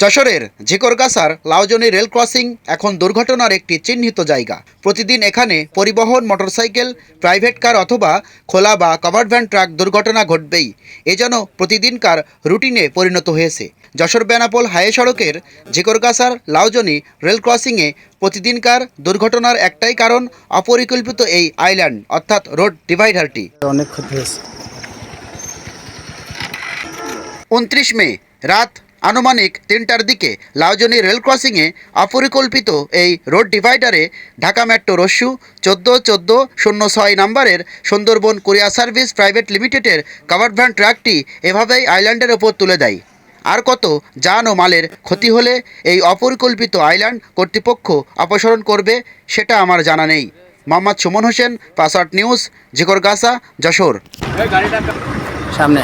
যশোরের ঝিকরগাছার লাউজনি rail crossing এখন দুর্ঘটনার একটি চিহ্নিত জায়গা। প্রতিদিন এখানে পরিবহন মোটরসাইকেল প্রাইভেট কার অথবা খোলা বা কভার্ড ভ্যান ট্রাক দুর্ঘটনা ঘটবেই। এ যেন প্রতিদিনকার রুটিনে পরিণত হয়েছে। যশোর বেনাপোল হাইওয়ে সড়কের ঝিকরগাছার লাউজনি রেল ক্রসিংয়ে প্রতিদিনকার দুর্ঘটনার একটাই কারণ অপরিকল্পিত এই আইল্যান্ড অর্থাৎ রোড ডিভাইডারটি। অনেক ক্ষতি হয়েছে। উনত্রিশ মে রাত আনুমানিক তিনটার দিকে লাউজনি রেল ক্রসিংয়ে অপরিকল্পিত এই রোড ডিভাইডারে ঢাকা মেট্রো রস্যু চোদ্দ চোদ্দ শূন্য ছয় নম্বরের সুন্দরবন কুরিয়ার সার্ভিস প্রাইভেট লিমিটেডের কাভার্ড ভ্যান ট্রাকটি এভাবেই আইল্যান্ডের ওপর তুলে দেয়। আর কত যান ও মালের ক্ষতি হলে এই অপরিকল্পিত আইল্যান্ড কর্তৃপক্ষ অপসারণ করবে সেটা আমার জানা নেই। Mohammad Suman Hossain password news Jhikargachha Jessore. সামনে।